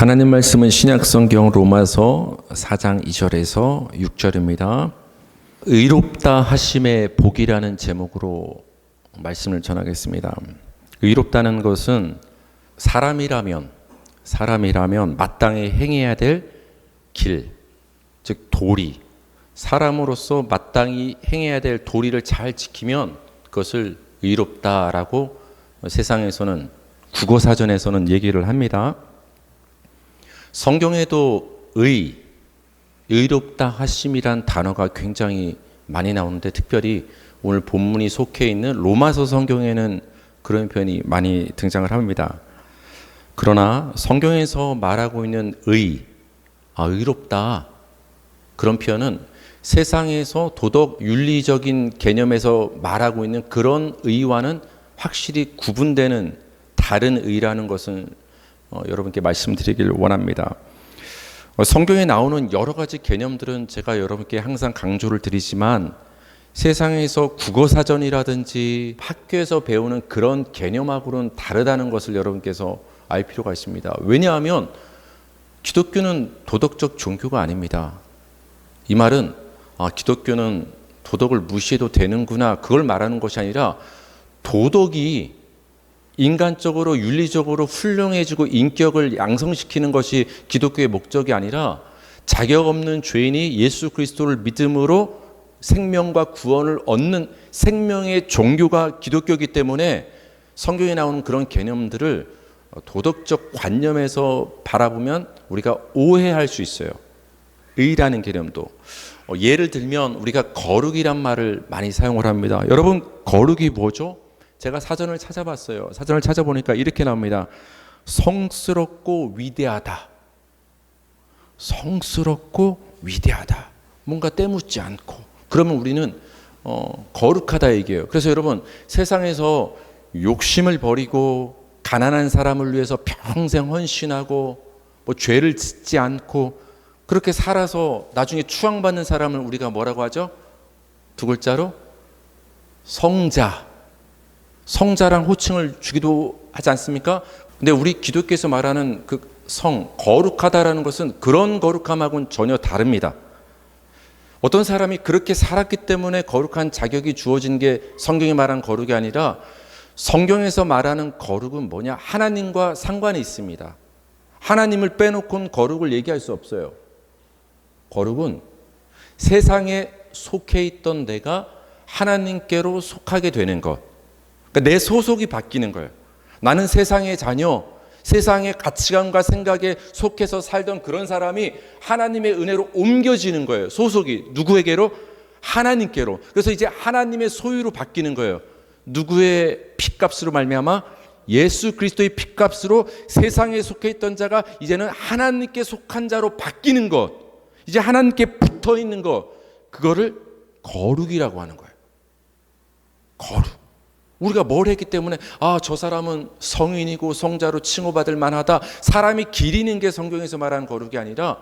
하나님 말씀은 신약 성경 로마서 4장 2절에서 6절입니다. 의롭다 하심의 복이라는 제목으로 말씀을 전하겠습니다. 의롭다는 것은 사람이라면 사람이라면 마땅히 행해야 될 길, 즉 도리. 사람으로서 마땅히 행해야 될 도리를 잘 지키면 그것을 의롭다라고 세상에서는 국어 사전에서는 얘기를 합니다. 성경에도 의, 의롭다 하심이란 단어가 굉장히 많이 나오는데 특별히 오늘 본문이 속해 있는 로마서 성경에는 그런 표현이 많이 등장을 합니다. 그러나 성경에서 말하고 있는 의, 아, 의롭다. 그런 표현은 세상에서 도덕 윤리적인 개념에서 말하고 있는 그런 의와는 확실히 구분되는 다른 의라는 것은 어, 여러분께 말씀드리길 원합니다. 어, 성경에 나오는 여러 가지 개념들은 제가 여러분께 항상 강조를 드리지만 세상에서 국어 사전이라든지 학교에서 배우는 그런 개념하고는 다르다는 것을 여러분께서 알 필요가 있습니다. 왜냐하면 기독교는 도덕적 종교가 아닙니다. 이 말은 아, 기독교는 도덕을 무시해도 되는구나 그걸 말하는 것이 아니라 도덕이 인간적으로 윤리적으로 훌륭해지고 인격을 양성시키는 것이 기독교의 목적이 아니라 자격 없는 죄인이 예수 그리스도를 믿음으로 생명과 구원을 얻는 생명의 종교가 기독교이기 때문에 성경에 나오는 그런 개념들을 도덕적 관념에서 바라보면 우리가 오해할 수 있어요. 의라는 개념도. 어, 예를 들면 우리가 거룩이란 말을 많이 사용을 합니다. 여러분, 거룩이 뭐죠? 제가 사전을 찾아봤어요. 사전을 찾아보니까 이렇게 나옵니다. 성스럽고 위대하다. 성스럽고 위대하다. 뭔가 때묻지 않고. 그러면 우리는 어, 거룩하다 얘기예요. 그래서 여러분 세상에서 욕심을 버리고 가난한 사람을 위해서 평생 헌신하고 뭐 죄를 짓지 않고 그렇게 살아서 나중에 추앙받는 사람을 우리가 뭐라고 하죠? 두 글자로 성자. 성자란 호칭을 주기도 하지 않습니까? 근데 우리 기독교에서 말하는 그 성, 거룩하다라는 것은 그런 거룩함하고는 전혀 다릅니다. 어떤 사람이 그렇게 살았기 때문에 거룩한 자격이 주어진 게 성경이 말한 거룩이 아니라 성경에서 말하는 거룩은 뭐냐? 하나님과 상관이 있습니다. 하나님을 빼놓고는 거룩을 얘기할 수 없어요. 거룩은 세상에 속해 있던 내가 하나님께로 속하게 되는 것. 그러니까 내 소속이 바뀌는 거예요. 나는 세상의 자녀, 세상의 가치관과 생각에 속해서 살던 그런 사람이 하나님의 은혜로 옮겨지는 거예요. 소속이 누구에게로? 하나님께로. 그래서 이제 하나님의 소유로 바뀌는 거예요. 누구의 핏값으로 말미암아 예수 그리스도의 핏값으로 세상에 속해 있던 자가 이제는 하나님께 속한 자로 바뀌는 것. 이제 하나님께 붙어 있는 것. 그거를 거룩이라고 하는 거예요. 거룩. 우리가 뭘 했기 때문에 아 저 사람은 성인이고 성자로 칭호받을 만하다. 사람이 기리는 게 성경에서 말하는 거룩이 아니라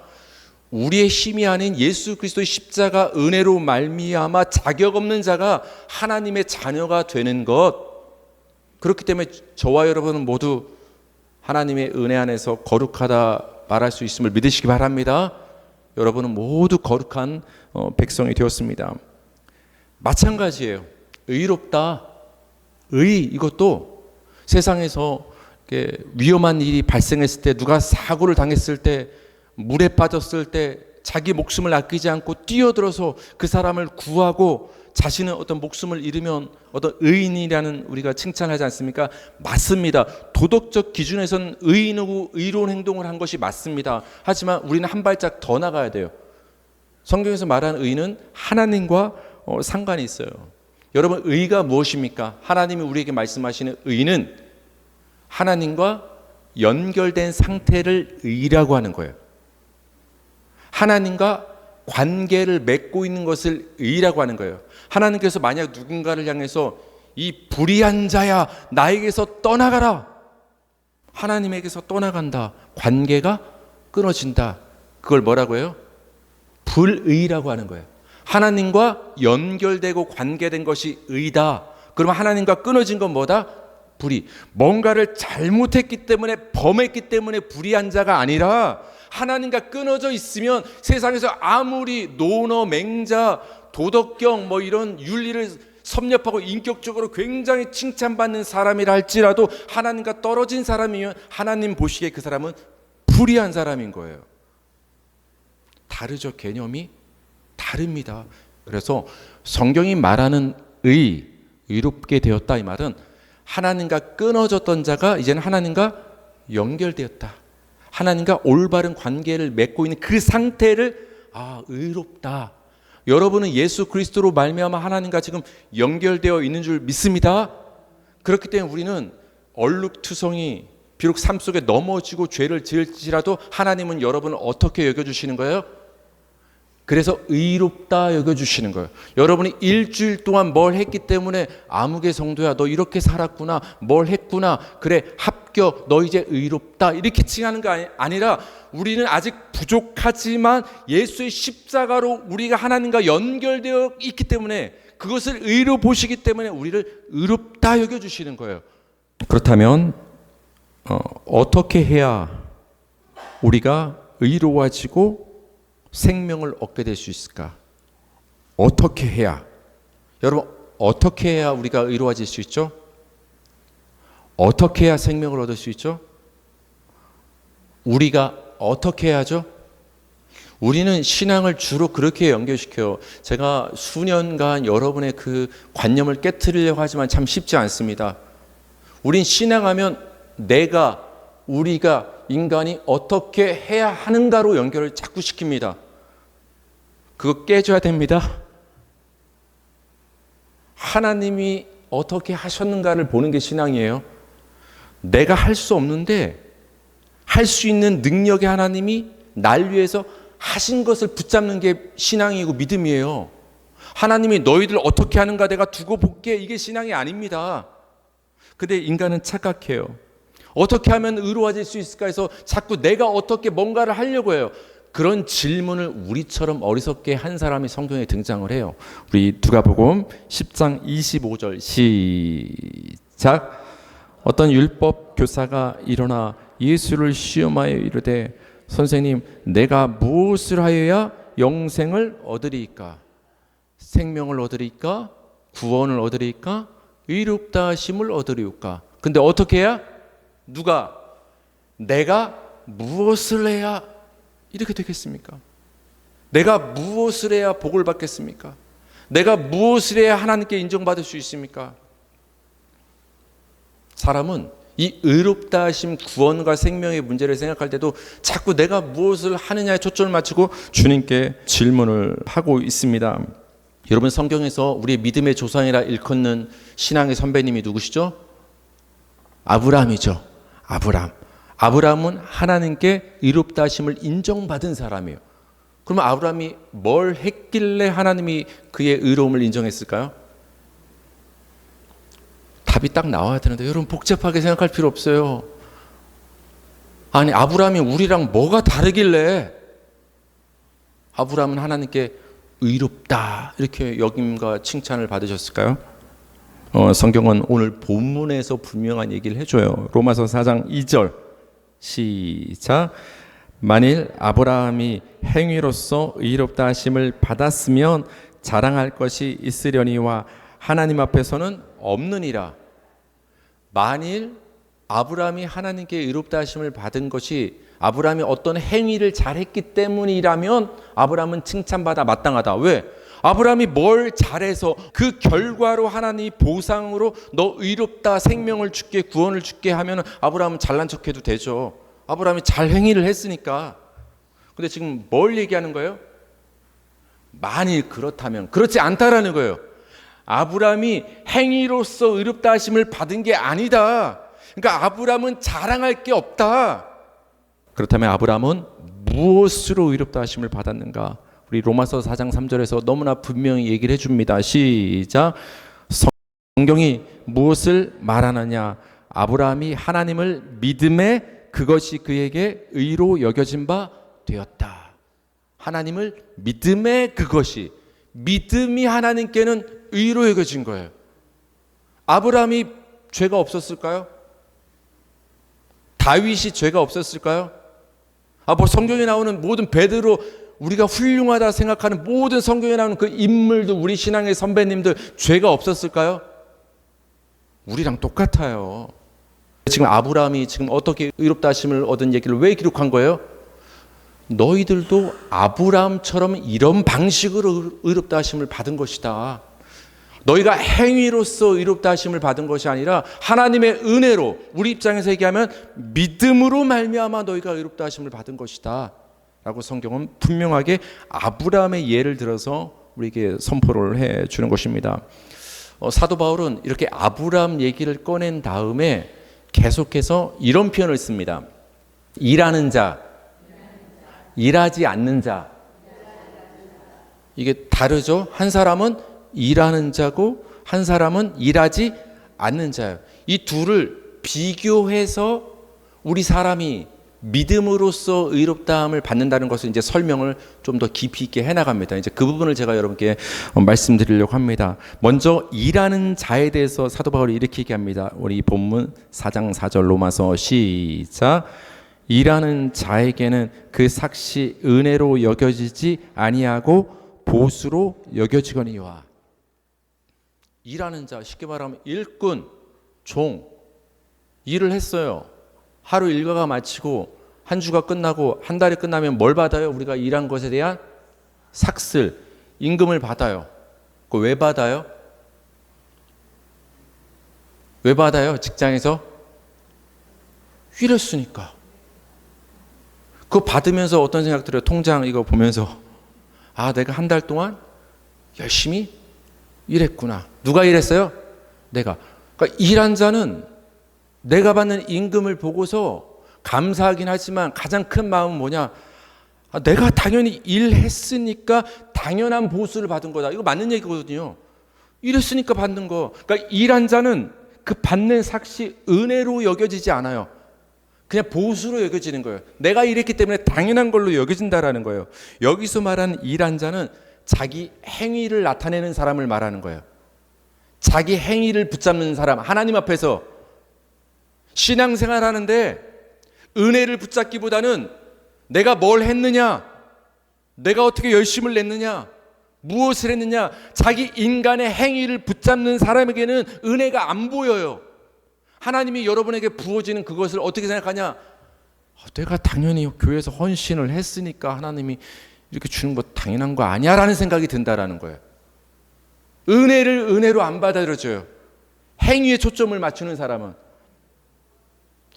우리의 힘이 아닌 예수 그리스도의 십자가 은혜로 말미암아 자격 없는 자가 하나님의 자녀가 되는 것. 그렇기 때문에 저와 여러분은 모두 하나님의 은혜 안에서 거룩하다 말할 수 있음을 믿으시기 바랍니다. 여러분은 모두 거룩한 어, 백성이 되었습니다. 마찬가지예요. 의롭다. 의 이것도 세상에서 위험한 일이 발생했을 때 누가 사고를 당했을 때 물에 빠졌을 때 자기 목숨을 아끼지 않고 뛰어들어서 그 사람을 구하고 자신은 어떤 목숨을 잃으면 어떤 의인이라는 우리가 칭찬하지 않습니까? 맞습니다. 도덕적 기준에서는 의인이고 의로운 행동을 한 것이 맞습니다. 하지만 우리는 한 발짝 더 나가야 돼요. 성경에서 말하는 의인은 하나님과 어, 상관이 있어요. 여러분 의가 무엇입니까? 하나님이 우리에게 말씀하시는 의는 하나님과 연결된 상태를 의라고 하는 거예요. 하나님과 관계를 맺고 있는 것을 의라고 하는 거예요. 하나님께서 만약 누군가를 향해서 이 불의한 자야 나에게서 떠나가라. 하나님에게서 떠나간다. 관계가 끊어진다. 그걸 뭐라고 해요? 불의라고 하는 거예요. 하나님과 연결되고 관계된 것이 의다. 그러면 하나님과 끊어진 건 뭐다? 불의. 뭔가를 잘못했기 때문에 범했기 때문에 불의한 자가 아니라 하나님과 끊어져 있으면 세상에서 아무리 노너 맹자 도덕경 뭐 이런 윤리를 섭렵하고 인격적으로 굉장히 칭찬받는 사람이라 할지라도 하나님과 떨어진 사람이면 하나님 보시기에 그 사람은 불의한 사람인 거예요. 다르죠 개념이 다릅니다. 그래서 성경이 말하는 의 의롭게 되었다 이 말은 하나님과 끊어졌던 자가 이제는 하나님과 연결되었다. 하나님과 올바른 관계를 맺고 있는 그 상태를 아 의롭다. 여러분은 예수 그리스도로 말미암아 하나님과 지금 연결되어 있는 줄 믿습니다. 그렇기 때문에 우리는 얼룩투성이 비록 삶 속에 넘어지고 죄를 지을지라도 하나님은 여러분을 어떻게 여겨 주시는 거예요? 그래서 의롭다 여겨주시는 거예요. 여러분이 일주일 동안 뭘 했기 때문에 아무개 성도야, 너 이렇게 살았구나, 뭘 했구나, 그래 합격, 너 이제 의롭다 이렇게 칭하는 거 아니- 아니 라 우리는 아직 부족하지만 예수의 십자가로 우리가 하나님과 연결되어 있기 때문에 그것을 의로 보시기 때문에 우리를 의롭다 여겨주시는 거예요. 그렇다면 어, 어떻게 해야 우리가 의로워지고 생명을 얻게 될 수 있을까? 어떻게 해야? 여러분, 어떻게 해야 우리가 의로워질 수 있죠? 어떻게 해야 생명을 얻을 수 있죠? 우리가 어떻게 해야죠? 우리는 신앙을 주로 그렇게 연결시켜요. 제가 수년간 여러분의 그 관념을 깨뜨리려고 하지만 참 쉽지 않습니다. 우린 신앙하면 내가, 우리가, 인간이 어떻게 해야 하는가로 연결을 자꾸 시킵니다. 그거 깨줘야 됩니다. 하나님이 어떻게 하셨는가를 보는 게 신앙이에요. 내가 할 수 없는데 할 수 있는 능력의 하나님이 날 위해서 하신 것을 붙잡는 게 신앙이고 믿음이에요. 하나님이 너희들 어떻게 하는가 내가 두고 볼게 이게 신앙이 아닙니다. 근데 인간은 착각해요. 어떻게 하면 의로워질 수 있을까 해서 자꾸 내가 어떻게 뭔가를 하려고 해요. 그런 질문을 우리처럼 어리석게 한 사람이 성경에 등장을 해요. 우리 누가복음 10장 25절 시작. 어떤 율법 교사가 일어나 예수를 시험하여 이르되 선생님 내가 무엇을 하여야 영생을 얻으리이까? 생명을 얻으리이까? 구원을 얻으리이까? 의롭다 하심을 얻으리이까? 근데 어떻게 해야? 누가 내가 무엇을 해야 이렇게 되겠습니까? 내가 무엇을 해야 복을 받겠습니까? 내가 무엇을 해야 하나님께 인정받을 수 있습니까? 사람은 이 의롭다 하심 구원과 생명의 문제를 생각할 때도 자꾸 내가 무엇을 하느냐에 초점을 맞추고 주님께 질문을 하고 있습니다. 여러분 성경에서 우리의 믿음의 조상이라 일컫는 신앙의 선배님이 누구시죠? 아브라함이죠. 아브라함. 아브라함은 하나님께 의롭다 하심을 인정받은 사람이에요. 그러면 아브라함이 뭘 했길래 하나님이 그의 의로움을 인정했을까요? 답이 딱 나와야 되는데 여러분 복잡하게 생각할 필요 없어요. 아니 아브라함이 우리랑 뭐가 다르길래 아브라함은 하나님께 의롭다 이렇게 역임과 칭찬을 받으셨을까요? 어, 성경은 오늘 본문에서 분명한 얘기를 해줘요. 로마서 4장 2절 시작. 만일 아브라함이 행위로서 의롭다 하심을 받았으면 자랑할 것이 있으려니와 하나님 앞에서는 없느니라. 만일 아브라함이 하나님께 의롭다 하심을 받은 것이 아브라함이 어떤 행위를 잘했기 때문이라면 아브라함은 칭찬받아 마땅하다. 왜? 아브라함이 뭘 잘해서 그 결과로 하나님 보상으로 너 의롭다 생명을 줄게 구원을 줄게 하면 아브라함은 잘난 척해도 되죠. 아브라함이 잘 행위를 했으니까. 근데 지금 뭘 얘기하는 거예요? 만일 그렇다면 그렇지 않다라는 거예요. 아브라함이 행위로서 의롭다 하심을 받은 게 아니다. 그러니까 아브라함은 자랑할 게 없다. 그렇다면 아브라함은 무엇으로 의롭다 하심을 받았는가? 우리 로마서 4장 3절에서 너무나 분명히 얘기를 해줍니다. 시작. 성경이 무엇을 말하느냐? 아브라함이 하나님을 믿음에 그것이 그에게 의로 여겨진 바 되었다. 하나님을 믿음에 그것이 믿음이 하나님께는 의로 여겨진 거예요. 아브라함이 죄가 없었을까요? 다윗이 죄가 없었을까요? 아, 뭐 성경에 나오는 모든 베드로 우리가 훌륭하다 생각하는 모든 성경에 나오는 그 인물들 우리 신앙의 선배님들 죄가 없었을까요? 우리랑 똑같아요. 지금 아브라함이 지금 어떻게 의롭다 하심을 얻은 얘기를 왜 기록한 거예요? 너희들도 아브라함처럼 이런 방식으로 의롭다 하심을 받은 것이다. 너희가 행위로서 의롭다 하심을 받은 것이 아니라 하나님의 은혜로 우리 입장에서 얘기하면 믿음으로 말미암아 너희가 의롭다 하심을 받은 것이다. 라고 성경은 분명하게 아브라함의 예를 들어서 우리에게 선포를 해 주는 것입니다. 어, 사도 바울은 이렇게 아브라함 얘기를 꺼낸 다음에 계속해서 이런 표현을 씁니다. 일하는 자, 일하지 않는 자. 이게 다르죠? 한 사람은 일하는 자고 한 사람은 일하지 않는 자예요. 이 둘을 비교해서 우리 사람이 믿음으로써 의롭다함을 받는다는 것을 이제 설명을 좀 더 깊이 있게 해 나갑니다. 이제 그 부분을 제가 여러분께 말씀드리려고 합니다. 먼저 일하는 자에 대해서 사도 바울이 이렇게 얘기합니다. 우리 본문 4장 4절 로마서 시작 일하는 자에게는 그 삭시 은혜로 여겨지지 아니하고 보수로 여겨지거니와 일하는 자 쉽게 말하면 일꾼 종 일을 했어요. 하루 일과가 마치고 한 주가 끝나고 한 달이 끝나면 뭘 받아요? 우리가 일한 것에 대한 삭슬 임금을 받아요. 그 왜 받아요? 왜 받아요? 직장에서 일했으니까. 그거 받으면서 어떤 생각 들어요? 통장 이거 보면서 아 내가 한 달 동안 열심히 일했구나. 누가 일했어요? 내가. 그러니까 일한 자는 내가 받는 임금을 보고서 감사하긴 하지만 가장 큰 마음은 뭐냐? 아, 내가 당연히 일했으니까 당연한 보수를 받은 거다. 이거 맞는 얘기거든요. 일했으니까 받는 거. 그러니까 일한 자는 그 받는 삭시 은혜로 여겨지지 않아요. 그냥 보수로 여겨지는 거예요. 내가 일했기 때문에 당연한 걸로 여겨진다라는 거예요. 여기서 말하는 일한 자는 자기 행위를 나타내는 사람을 말하는 거예요. 자기 행위를 붙잡는 사람, 하나님 앞에서 신앙생활 하는데 은혜를 붙잡기보다는 내가 뭘 했느냐, 내가 어떻게 열심을 냈느냐, 무엇을 했느냐, 자기 인간의 행위를 붙잡는 사람에게는 은혜가 안 보여요. 하나님이 여러분에게 부어지는 그것을 어떻게 생각하냐? 아, 내가 당연히 교회에서 헌신을 했으니까 하나님이 이렇게 주는 거 당연한 거 아니야 라는 생각이 든다라는 거예요. 은혜를 은혜로 안 받아들여줘요. 행위에 초점을 맞추는 사람은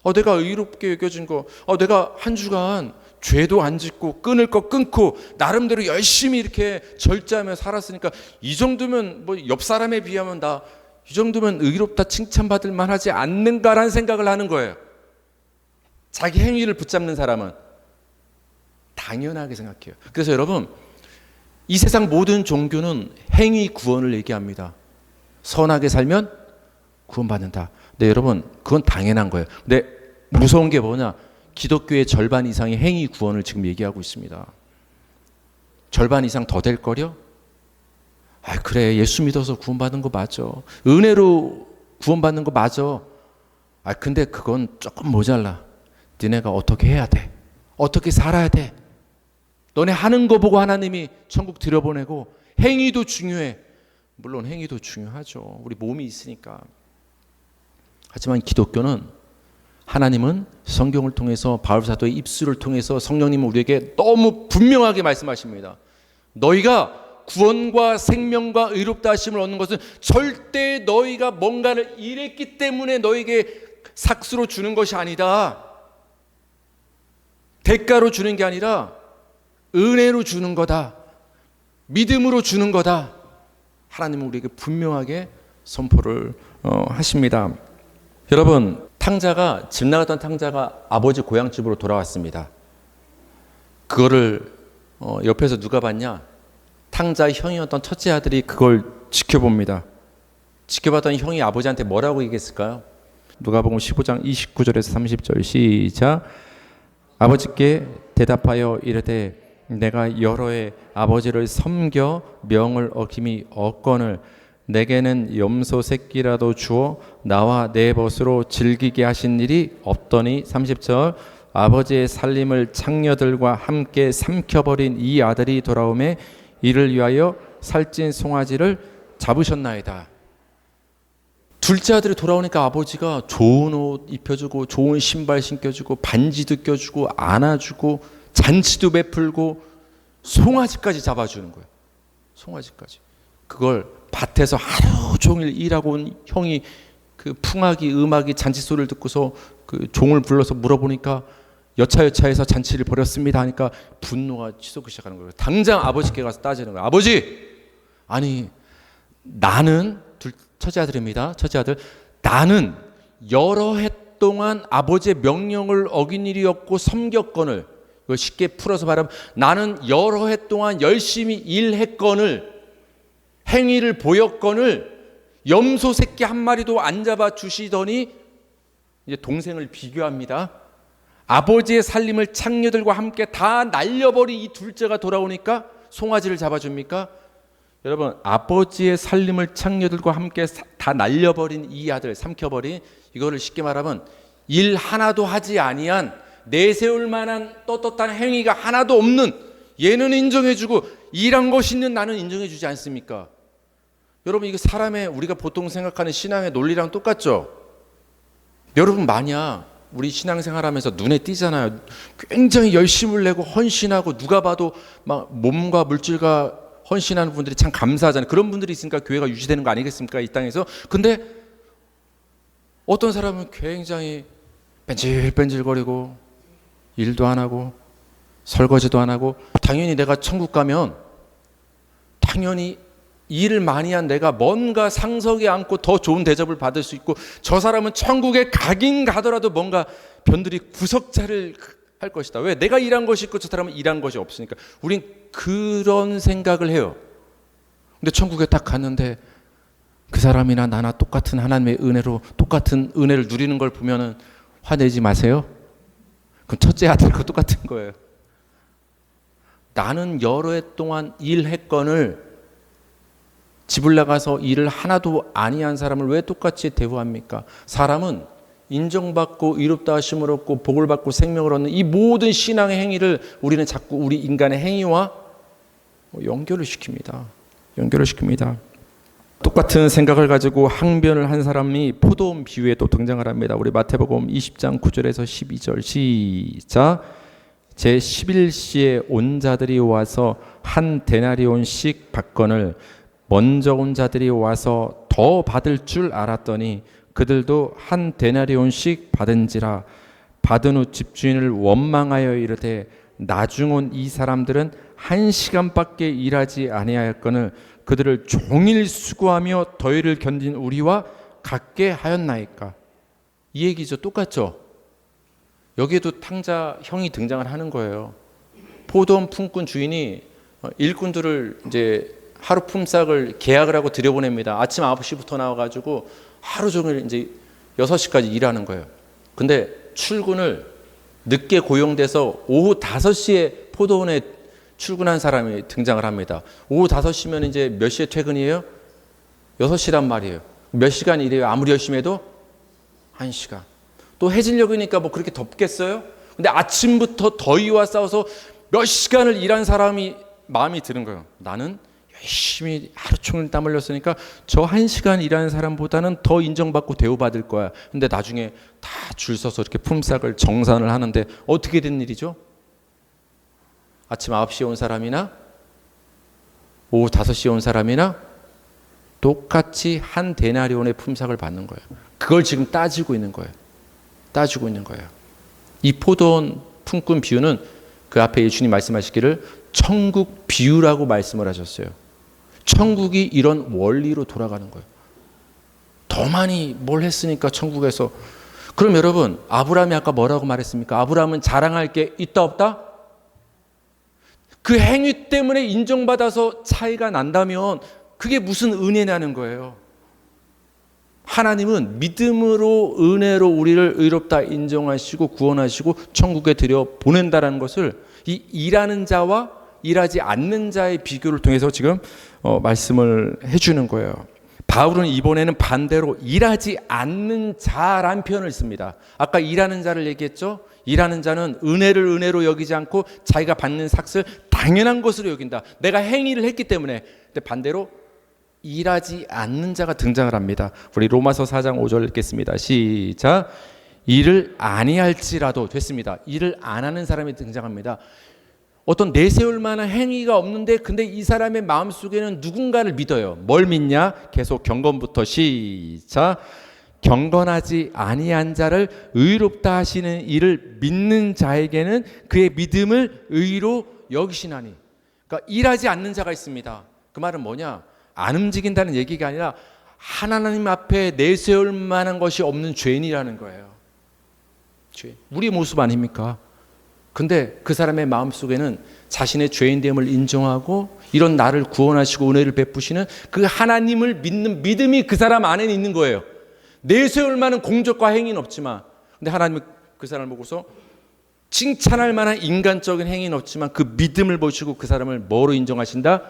어, 내가 의롭게 여겨진 거, 어, 내가 한 주간 죄도 안 짓고 끊을 거 끊고 나름대로 열심히 이렇게 절제하며 살았으니까 이 정도면 뭐 옆 사람에 비하면 나 이 정도면 의롭다 칭찬받을 만하지 않는가라는 생각을 하는 거예요. 자기 행위를 붙잡는 사람은 당연하게 생각해요. 그래서 여러분 이 세상 모든 종교는 행위 구원을 얘기합니다. 선하게 살면 구원받는다. 네, 여러분, 그건 당연한 거예요. 근데 무서운 게 뭐냐? 기독교의 절반 이상이 행위 구원을 지금 얘기하고 있습니다. 절반 이상 더 될 거려? 아, 그래. 예수 믿어서 구원받는 거 맞아. 은혜로 구원받는 거 맞아. 아, 근데 그건 조금 모자라. 니네가 어떻게 해야 돼? 어떻게 살아야 돼? 너네 하는 거 보고 하나님이 천국 들여보내고 행위도 중요해. 물론 행위도 중요하죠. 우리 몸이 있으니까. 하지만 기독교는 하나님은 성경을 통해서 바울 사도의 입술을 통해서 성령님은 우리에게 너무 분명하게 말씀하십니다. 너희가 구원과 생명과 의롭다 하심을 얻는 것은 절대 너희가 뭔가를 일했기 때문에 너에게 삭수로 주는 것이 아니다. 대가로 주는 게 아니라 은혜로 주는 거다. 믿음으로 주는 거다. 하나님은 우리에게 분명하게 선포를 어, 하십니다. 여러분, 탕자가 집 나갔던 탕자가 아버지 고향집으로 돌아왔습니다. 그거를 어, 옆에서 누가 봤냐? 탕자 형이었던 첫째 아들이 그걸 지켜봅니다. 지켜봤던 형이 아버지한테 뭐라고 얘기했을까요? 누가복음 15장 29절에서 30절 시작 아버지께 대답하여 이르되 내가 여러 해 아버지를 섬겨 명을 어김이 얻건을 내게는 염소 새끼라도 주어 나와 내 벗으로 즐기게 하신 일이 없더니 30절 아버지의 살림을 창녀들과 함께 삼켜버린 이 아들이 돌아오매 이를 위하여 살찐 송아지를 잡으셨나이다. 둘째 아들이 돌아오니까 아버지가 좋은 옷 입혀주고 좋은 신발 신겨주고 반지도 껴주고 안아주고 잔치도 베풀고 송아지까지 잡아주는 거예요. 송아지까지. 그걸 밭에서 하루 종일 일하고 온 형이 그 풍악이 음악이 잔치 소리를 듣고서 그 종을 불러서 물어보니까 여차여차해서 잔치를 벌였습니다 하니까 분노가 치솟기 시작하는 거예요. 당장 아버지께 가서 따지는 거예요. 아버지, 아니 나는 둘 첫째 아들입니다. 첫째 아들 나는 여러 해 동안 아버지의 명령을 어긴 일이 없고 섬겼건을 쉽게 풀어서 말하면 나는 여러 해 동안 열심히 일했건을 행위를 보였건을 염소 새끼 한 마리도 안 잡아 주시더니 이제 동생을 비교합니다. 아버지의 살림을 창녀들과 함께 다 날려버린 이 둘째가 돌아오니까 송아지를 잡아줍니까? 여러분 아버지의 살림을 창녀들과 함께 사- 다 날려버린 이 아들 삼켜버린 이거를 쉽게 말하면 일 하나도 하지 아니한 내세울 만한 떳떳한 행위가 하나도 없는 얘는 인정해주고 일한 것이 있는 나는 인정해주지 않습니까? 여러분 이거 사람의 우리가 보통 생각하는 신앙의 논리랑 똑같죠? 여러분 만약 우리 신앙생활하면서 눈에 띄잖아요. 굉장히 열심을 내고 헌신하고 누가 봐도 막 몸과 물질과 헌신하는 분들이 참 감사하잖아요. 그런 분들이 있으니까 교회가 유지되는 거 아니겠습니까? 이 땅에서. 근데 어떤 사람은 굉장히 뺀질뺀질거리고 일도 안 하고 설거지도 안 하고 당연히 내가 천국 가면 당연히 일을 많이 한 내가 뭔가 상석에 앉고 더 좋은 대접을 받을 수 있고 저 사람은 천국에 가긴 가더라도 뭔가 변들이 구석자를 할 것이다. 왜? 내가 일한 것이 있고 저 사람은 일한 것이 없으니까. 우린 그런 생각을 해요. 근데 천국에 딱 갔는데 그 사람이나 나나 똑같은 하나님의 은혜로 똑같은 은혜를 누리는 걸 보면은 화내지 마세요. 그럼 첫째 아들과 똑같은 거예요. 나는 여러 해 동안 일했건을 집을 나가서 일을 하나도 아니한 사람을 왜 똑같이 대우합니까? 사람은 인정받고 의롭다 하심을 얻고 복을 받고 생명을 얻는 이 모든 신앙의 행위를 우리는 자꾸 우리 인간의 행위와 연결을 시킵니다. 연결을 시킵니다. 똑같은 생각을 가지고 항변을 한 사람이 포도원 비유에 또 등장을 합니다. 우리 마태복음 20장 9절에서 12절 시작. 제 11시에 온 자들이 와서 한 데나리온씩 받건을 먼저 온 자들이 와서 더 받을 줄 알았더니 그들도 한 데나리온씩 받은지라 받은 후 집주인을 원망하여 이르되 나중 온 이 사람들은 한 시간밖에 일하지 아니하였거늘 그들을 종일 수고하며 더위를 견딘 우리와 같게 하였나이까? 이 얘기죠. 똑같죠? 여기에도 탕자 형이 등장을 하는 거예요. 포도원 품꾼 주인이 어, 일꾼들을 이제 하루 품삯을 계약을 하고 들여보냅니다. 아침 9시부터 나와가지고 하루 종일 이제 6시까지 일하는 거예요. 근데 출근을 늦게 고용돼서 오후 5시에 포도원에 출근한 사람이 등장을 합니다. 오후 5시면 이제 몇 시에 퇴근이에요? 6시란 말이에요. 몇 시간 일해요? 아무리 열심히 해도 1시간. 또 해질녘이니까 뭐 그렇게 덥겠어요? 근데 아침부터 더위와 싸워서 몇 시간을 일한 사람이 마음이 드는 거예요. 나는 열심히 하루 종일 땀 흘렸으니까 저 한 시간 일하는 사람보다는 더 인정받고 대우받을 거야. 근데 나중에 다 줄 서서 이렇게 품삯을 정산을 하는데 어떻게 된 일이죠? 아침 9시에 온 사람이나 오후 5시에 온 사람이나 똑같이 한 데나리온의 품삯을 받는 거예요. 그걸 지금 따지고 있는 거예요. 따지고 있는 거예요. 이 포도원 품꾼 비유는 그 앞에 예수님 말씀하시기를 천국 비유라고 말씀을 하셨어요. 천국이 이런 원리로 돌아가는 거예요. 더 많이 뭘 했으니까 천국에서 그럼 여러분 아브라함이 아까 뭐라고 말했습니까? 아브라함은 자랑할 게 있다 없다? 그 행위 때문에 인정받아서 차이가 난다면 그게 무슨 은혜냐는 거예요. 하나님은 믿음으로 은혜로 우리를 의롭다 인정하시고 구원하시고 천국에 들여 보낸다라는 것을 이 일하는 자와 일하지 않는 자의 비교를 통해서 지금 어, 말씀을 해주는 거예요. 바울은 이번에는 반대로 일하지 않는 자란 표현을 씁니다. 아까 일하는 자를 얘기했죠? 일하는 자는 은혜를 은혜로 여기지 않고 자기가 받는 삭을 당연한 것으로 여긴다. 내가 행위를 했기 때문에. 근데 반대로 일하지 않는 자가 등장을 합니다. 우리 로마서 4장 5절 읽겠습니다. 시작. 일을 아니할지라도 됐습니다. 일을 안 하는 사람이 등장합니다. 어떤 내세울 만한 행위가 없는데 근데 이 사람의 마음속에는 누군가를 믿어요. 뭘 믿냐? 계속 경건부터 시작. 경건하지 아니한 자를 의롭다 하시는 이를 믿는 자에게는 그의 믿음을 의로 여기시나니. 그러니까 일하지 않는 자가 있습니다. 그 말은 뭐냐? 안 움직인다는 얘기가 아니라 하나님 앞에 내세울 만한 것이 없는 죄인이라는 거예요. 죄. 우리 모습 아닙니까? 근데 그 사람의 마음속에는 자신의 죄인됨을 인정하고 이런 나를 구원하시고 은혜를 베푸시는 그 하나님을 믿는 믿음이 그 사람 안에 있는 거예요. 내세울 만한 공적과 행위는 없지만 근데 하나님은 그 사람을 보고서 칭찬할 만한 인간적인 행위는 없지만 그 믿음을 보시고 그 사람을 뭐로 인정하신다?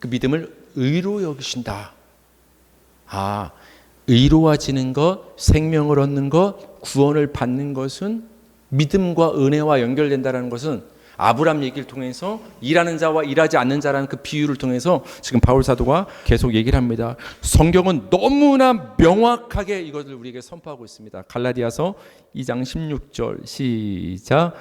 그 믿음을 의로 여기신다. 아, 의로워지는 것, 생명을 얻는 것, 구원을 받는 것은 믿음과 은혜와 연결된다는 것은 아브람 얘기를 통해서 일하는 자와 일하지 않는 자라는 그 비유를 통해서 지금 바울 사도가 계속 얘기를 합니다. 성경은 너무나 명확하게 이것을 우리에게 선포하고 있습니다. 갈라디아서 2장 16절 시작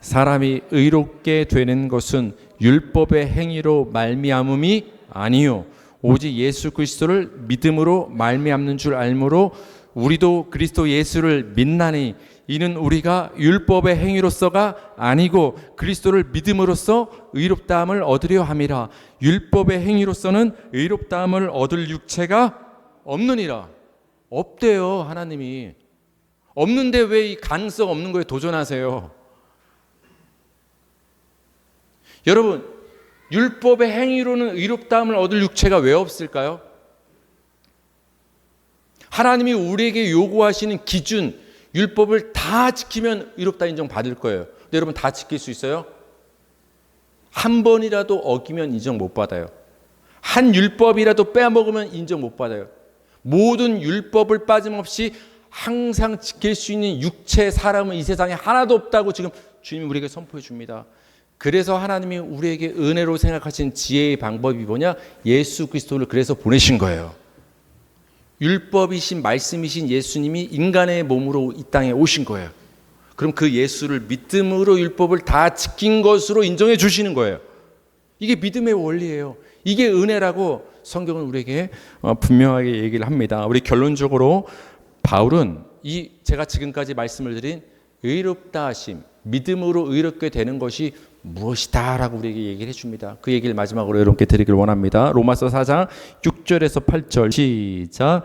사람이 의롭게 되는 것은 율법의 행위로 말미암음이 아니요 오직 예수 그리스도를 믿음으로 말미암는 줄 알므로 우리도 그리스도 예수를 믿나니 이는 우리가 율법의 행위로서가 아니고 그리스도를 믿음으로써 의롭다함을 얻으려 함이라. 율법의 행위로서는 의롭다함을 얻을 육체가 없느니라. 없대요 하나님이. 없는데 왜 이 가능성 없는 거에 도전하세요? 여러분 율법의 행위로는 의롭다함을 얻을 육체가 왜 없을까요? 하나님이 우리에게 요구하시는 기준 율법을 다 지키면 의롭다 인정 받을 거예요. 근데 여러분 다 지킬 수 있어요? 한 번이라도 어기면 인정 못 받아요. 한 율법이라도 빼먹으면 인정 못 받아요. 모든 율법을 빠짐없이 항상 지킬 수 있는 육체 사람은 이 세상에 하나도 없다고 지금 주님이 우리에게 선포해 줍니다. 그래서 하나님이 우리에게 은혜로 생각하신 지혜의 방법이 뭐냐? 예수 그리스도를 그래서 보내신 거예요. 율법이신 말씀이신 예수님이 인간의 몸으로 이 땅에 오신 거예요. 그럼 그 예수를 믿음으로 율법을 다 지킨 것으로 인정해 주시는 거예요. 이게 믿음의 원리예요. 이게 은혜라고 성경은 우리에게 어, 분명하게 얘기를 합니다. 우리 결론적으로 바울은 이 제가 지금까지 말씀을 드린 의롭다 하심, 믿음으로 의롭게 되는 것이 무엇이다라고 우리에게 얘기를 해줍니다. 그 얘기를 마지막으로 여러분께 드리길 원합니다. 로마서 4장 6절에서 8절 시작.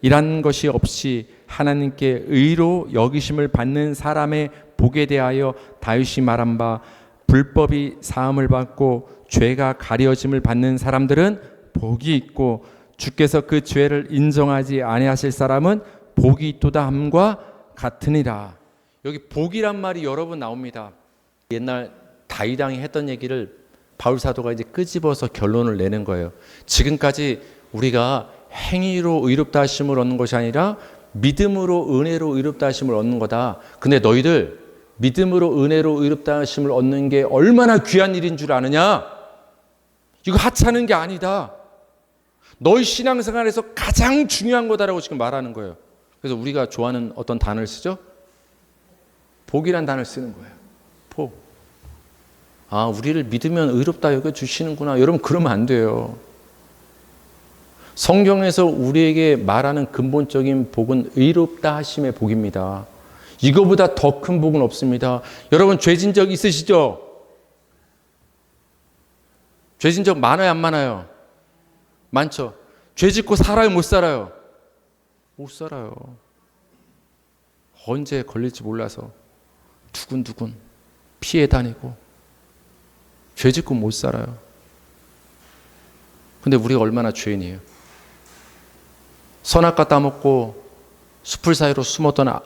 이란 것이 없이 하나님께 의로 여기심을 받는 사람의 복에 대하여 다윗이 말한 바 불법이 사함을 받고 죄가 가려짐을 받는 사람들은 복이 있고 주께서 그 죄를 인정하지 아니하실 사람은 복이 있도다 함과 같으니라. 여기 복이란 말이 여러 번 나옵니다. 옛날 다이당이 했던 얘기를 바울 사도가 이제 끄집어서 결론을 내는 거예요. 지금까지 우리가 행위로 의롭다 하심을 얻는 것이 아니라 믿음으로 은혜로 의롭다 하심을 얻는 거다. 근데 너희들 믿음으로 은혜로 의롭다 하심을 얻는 게 얼마나 귀한 일인 줄 아느냐? 이거 하찮은 게 아니다. 너희 신앙생활에서 가장 중요한 거다라고 지금 말하는 거예요. 그래서 우리가 좋아하는 어떤 단어를 쓰죠? 복이란 단어를 쓰는 거예요. 복. 아, 우리를 믿으면 의롭다 여겨 주시는구나. 여러분 그러면 안 돼요. 성경에서 우리에게 말하는 근본적인 복은 의롭다 하심의 복입니다. 이거보다 더 큰 복은 없습니다. 여러분 죄진 적 있으시죠? 죄진 적 많아요, 안 많아요? 많죠. 죄 짓고 살아요, 못 살아요? 못 살아요. 언제 걸릴지 몰라서 두근두근 피해 다니고 죄 짓고 못 살아요. 근데 우리가 얼마나 죄인이에요. 선악과 따먹고 숲을 사이로 숨었던 아,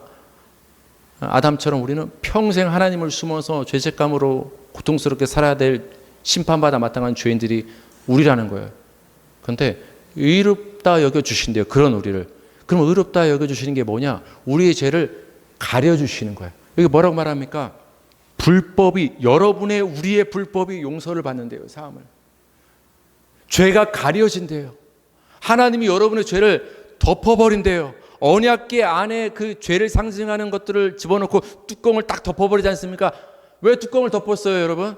아담처럼 우리는 평생 하나님을 숨어서 죄책감으로 고통스럽게 살아야 될 심판받아 마땅한 죄인들이 우리라는 거예요. 그런데 의롭다 여겨 주신대요. 그런 우리를. 그럼 의롭다 여겨 주시는 게 뭐냐? 우리의 죄를 가려 주시는 거예요. 여기 뭐라고 말합니까? 불법이 여러분의 우리의 불법이 용서를 받는데요. 사함을. 죄가 가려진대요. 하나님이 여러분의 죄를 덮어버린대요. 언약계 안에 그 죄를 상징하는 것들을 집어넣고 뚜껑을 딱 덮어버리지 않습니까? 왜 뚜껑을 덮었어요, 여러분?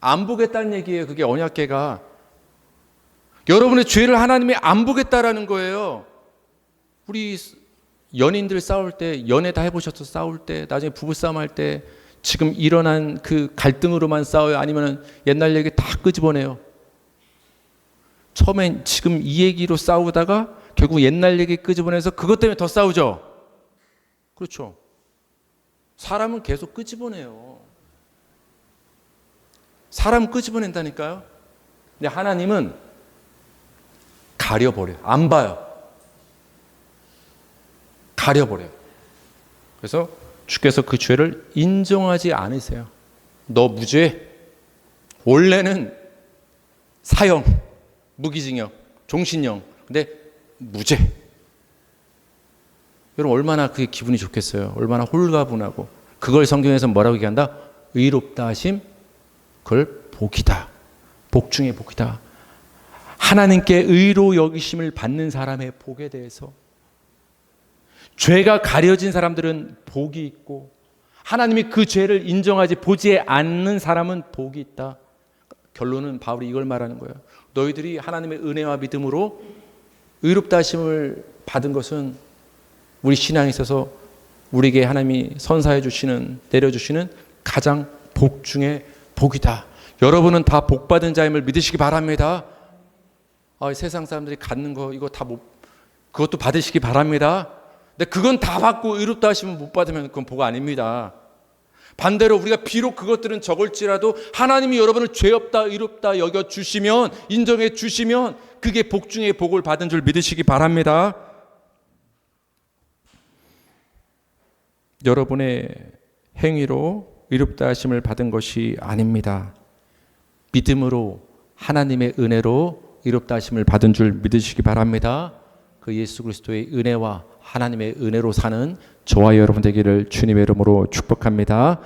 안 보겠다는 얘기예요. 그게 언약계가. 여러분의 죄를 하나님이 안 보겠다라는 거예요. 우리 연인들 싸울 때, 연애 다 해보셨어? 싸울 때, 나중에 부부싸움 할 때, 지금 일어난 그 갈등으로만 싸워요? 아니면 옛날 얘기 다 끄집어내요? 처음엔 지금 이 얘기로 싸우다가 결국 옛날 얘기 끄집어내서 그것 때문에 더 싸우죠? 그렇죠. 사람은 계속 끄집어내요. 사람 끄집어낸다니까요. 근데 하나님은 가려버려요. 안 봐요. 가려버려요. 그래서 주께서 그 죄를 인정하지 않으세요. 너 무죄. 원래는 사형, 무기징역, 종신형. 근데 무죄. 여러분 얼마나 그게 기분이 좋겠어요. 얼마나 홀가분하고. 그걸 성경에서 뭐라고 얘기한다? 의롭다 하심 그걸 복이다. 복 중에 복이다. 하나님께 의로 여기심을 받는 사람의 복에 대해서 죄가 가려진 사람들은 복이 있고 하나님이 그 죄를 인정하지 보지 않는 사람은 복이 있다. 결론은 바울이 이걸 말하는 거예요. 너희들이 하나님의 은혜와 믿음으로 의롭다 하심을 받은 것은 우리 신앙에 있어서 우리에게 하나님이 선사해 주시는 내려 주시는 가장 복 중에 복이다. 여러분은 다 복 받은 자임을 믿으시기 바랍니다. 아, 세상 사람들이 갖는 거 이거 다 못 그것도 받으시기 바랍니다. 근데 그건 다 받고 의롭다 하시면 못 받으면 그건 복 아닙니다. 반대로 우리가 비록 그것들은 적을지라도 하나님이 여러분을 죄 없다 의롭다 여겨 주시면 인정해 주시면 그게 복 중에 복을 받은 줄 믿으시기 바랍니다. 여러분의 행위로 의롭다 하심을 받은 것이 아닙니다. 믿음으로 하나님의 은혜로 의롭다 하심을 받은 줄 믿으시기 바랍니다. 그 예수 그리스도의 은혜와 하나님의 은혜로 사는 저와 여러분 되기를 주님의 이름으로 축복합니다.